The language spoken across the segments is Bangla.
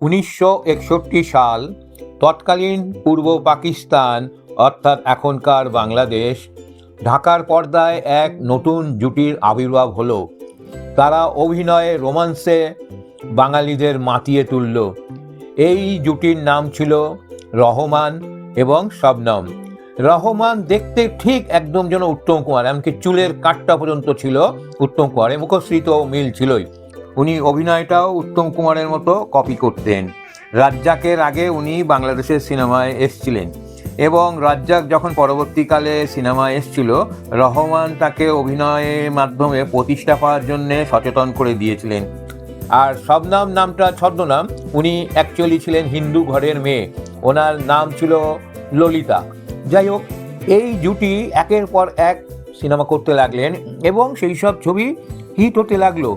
উনিশশো একষট্টি সাল তৎকালীন পূর্ব পাকিস্তান, অর্থাৎ এখনকার বাংলাদেশ, ঢাকার পর্দায় এক নতুন জুটির আবির্ভাব হলো। তারা অভিনয়ে রোমান্সে বাঙালিদের মাতিয়ে তুলল। এই জুটির নাম ছিল রহমান এবং শবনম। রহমান দেখতে ঠিক একদম যেন উত্তম কুমার, এমনকি চুলের কাটটা পর্যন্ত ছিল উত্তম কুমারের মুখশ্রিত মিল ছিলই। উনি অভিনয়টাও উত্তম কুমারের মতো কপি করতেন। রাজ্জাকের আগে উনি বাংলাদেশের সিনেমায় এসছিলেন এবং রাজ্জাক যখন পরবর্তীকালে সিনেমায় এসছিল, রহমান তাকে অভিনয়ের মাধ্যমে প্রতিষ্ঠা পাওয়ার জন্যে সচেতন করে দিয়েছিলেন। আর শবনাম নামটা ছদ্মনাম, উনি অ্যাকচুয়ালি ছিলেন হিন্দু ঘরের মেয়ে। ওনার নাম ছিল ললিতা। যাই হোক, এই জুটি একের পর এক সিনেমা করতে লাগলেন এবং সেই সব ছবি হিট হতে লাগল।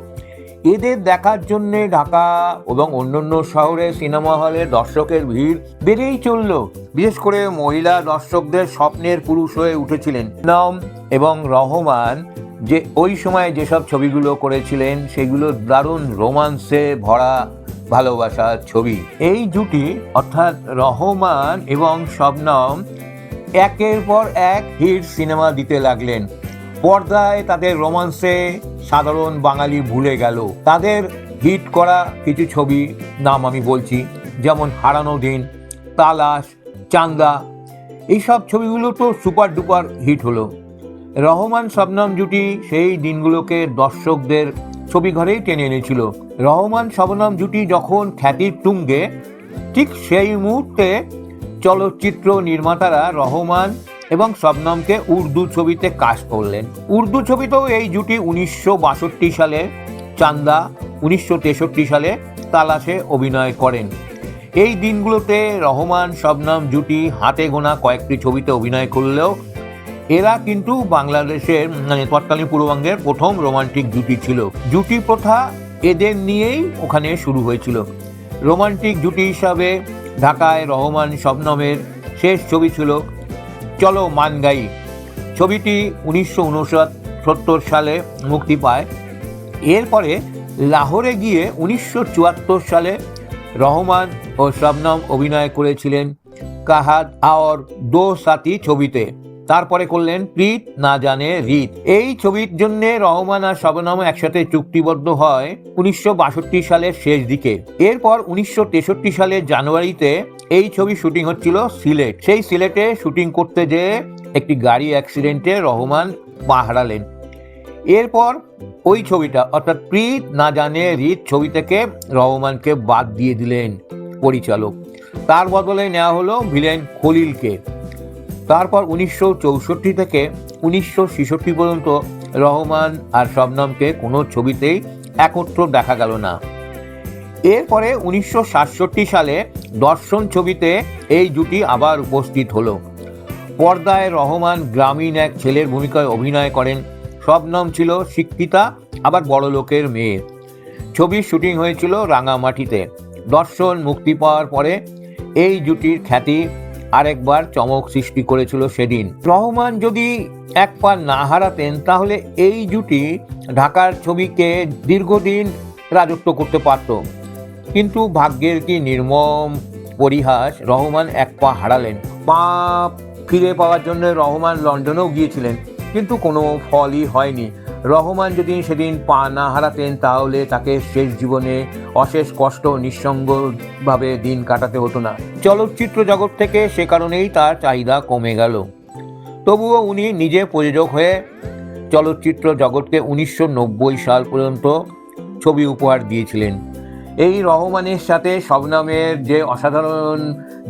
এদের দেখার জন্যে ঢাকা এবং অন্যান্য শহরে সিনেমা হলে দর্শকের ভিড় বেড়েই চলল। বিশেষ করে মহিলা দর্শকদের স্বপ্নের পুরুষ হয়ে উঠেছিলেন নাম এবং রহমান, যে ওই সময় যেসব ছবিগুলো করেছিলেন, সেগুলো দারুণ রোমান্সে ভরা ভালোবাসার ছবি। এই জুটি, অর্থাৎ রহমান এবং শবনম একের পর এক হিট সিনেমা দিতে লাগলেন। পর্দায় তাদের রোমান্সে সাধারণ বাঙালি ভুলে গেল। তাদের হিট করা কিছু ছবি নাম আমি বলছি, যেমন হারানো দিন, তালাশ, চান্দা। এইসব ছবিগুলো তো সুপার ডুপার হিট হলো। রহমান শবনম জুটি সেই দিনগুলোকে দর্শকদের ছবি ঘরেই টেনে এনেছিল। রহমান শবনম জুটি যখন খ্যাতির তুঙ্গে, ঠিক সেই মুহূর্তে চলচ্চিত্র নির্মাতারা রহমান এবং শবনমকে উর্দু ছবিতে কাজ করলেন। উর্দু ছবিতেও এই জুটি উনিশশো বাষট্টি সালে চান্দা, উনিশশো তেষট্টি সালে তালাশে অভিনয় করেন। এই দিনগুলোতে রহমান, শবনম জুটি হাতে গোনা কয়েকটি ছবিতে অভিনয় করলেও এরা কিন্তু বাংলাদেশের মানে তৎকালীন পূর্ববঙ্গের প্রথম রোমান্টিক জুটি ছিল। জুটি প্রথা এদের নিয়েই ওখানে শুরু হয়েছিল। রোমান্টিক জুটি হিসাবে ঢাকায় রহমান, শবনমের শেষ ছবি ছিল চলো মান গাই। ছবিটি উনিশশো সত্তর সালে মুক্তি পায়। এরপরে লাহোরে গিয়ে উনিশশো চুয়াত্তর সালে রহমান ও শবনম অভিনয় করেছিলেন কাহাদ আওর দো সাথী ছবিতে। তারপরে করলেন প্রীত না জানে রীত। এই ছবির জন্য রহমান আর শবনম একসাথে চুক্তিবদ্ধ হয় উনিশশো বাষট্টি সালের শেষ দিকে। এরপর উনিশশো তেষট্টি সালের জানুয়ারিতে এই ছবি শুটিং হচ্ছিল সিলেট। সেই সিলেটে শুটিং করতে যেয়ে একটি গাড়ি অ্যাক্সিডেন্টে রহমান পা হারালেন এরপর ওই ছবিটা, অর্থাৎ প্রীত না জানে রীত ছবি থেকে রহমানকে বাদ দিয়ে দিলেন পরিচালক। তার বদলে নেওয়া হলো ভিলেন খলিলকে। তারপর উনিশশো চৌষট্টি থেকে উনিশশো ছেষট্টি পর্যন্ত রহমান আর শবনমকে কোনো ছবিতেই একত্র দেখা গেল না। এরপরে উনিশশো সাতষট্টি সালে দর্শন ছবিতে এই জুটি আবার উপস্থিত হলো। পর্দায় রহমান গ্রামীণ এক ছেলের ভূমিকায় অভিনয় করেন। শবনম ছিল শিক্ষিতা, আবার বড় লোকের মেয়ে। ছবির শুটিং হয়েছিল রাঙামাটিতে। দর্শন মুক্তি পাওয়ার পরে এই জুটির খ্যাতি আরেকবার চমক সৃষ্টি করেছিল সেদিন। রহমান যদি এক পা না হারাতেন, তাহলে এই জুটি ঢাকার ছবিকে দীর্ঘদিন রাজত্ব করতে পারত। কিন্তু ভাগ্যের কি নির্মম পরিহাস রহমান এক পা হারালেন। পা ফিরে পাওয়ার জন্য রহমান লন্ডনেও গিয়েছিলেন, কিন্তু কোনো ফলই হয়নি। রহমান যদি সেদিন পা না হারাতেন, তাহলে তাকে শেষ জীবনে অশেষ কষ্ট নিঃসঙ্গভাবে দিন কাটাতে হতো না। চলচ্চিত্র জগৎ থেকে সে কারণেই তার চাহিদা কমে গেল। তবুও উনি নিজে প্রযোজক হয়ে চলচ্চিত্র জগৎকে উনিশশো নব্বই সাল পর্যন্ত ছবি উপহার দিয়েছিলেন। এই রহমানের সাথে শবনামের যে অসাধারণ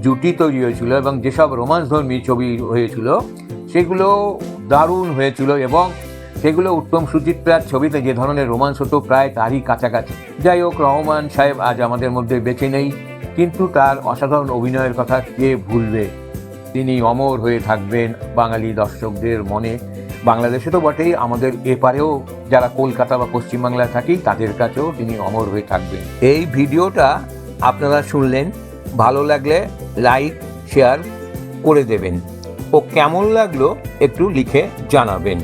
জুটি তৈরি হয়েছিল এবং যেসব রোমান্সধর্মী ছবি হয়েছিল, সেগুলো দারুণ হয়েছিল এবং সেগুলো উত্তম সুচিত্রার ছবিতে যে ধরনের রোমান্স হতো প্রায় তারই কাছাকাছি। যাই হোক, রহমান সাহেব আজ আমাদের মধ্যে বেঁচে নেই, কিন্তু তার অসাধারণ অভিনয়ের কথা কে ভুলবে? তিনি অমর হয়ে থাকবেন বাঙালি দর্শকদের মনে। বাংলাদেশে তো বটেই, আমাদের এপারেও যারা কলকাতা বা পশ্চিমবাংলায় থাকি, তাদের কাছেও তিনি অমর হয়ে থাকবেন। এই ভিডিওটা আপনারা শুনলেন, ভালো লাগলে লাইক, শেয়ার করে দেবেন। ও কেমন লাগল একটু লিখে জানাবেন।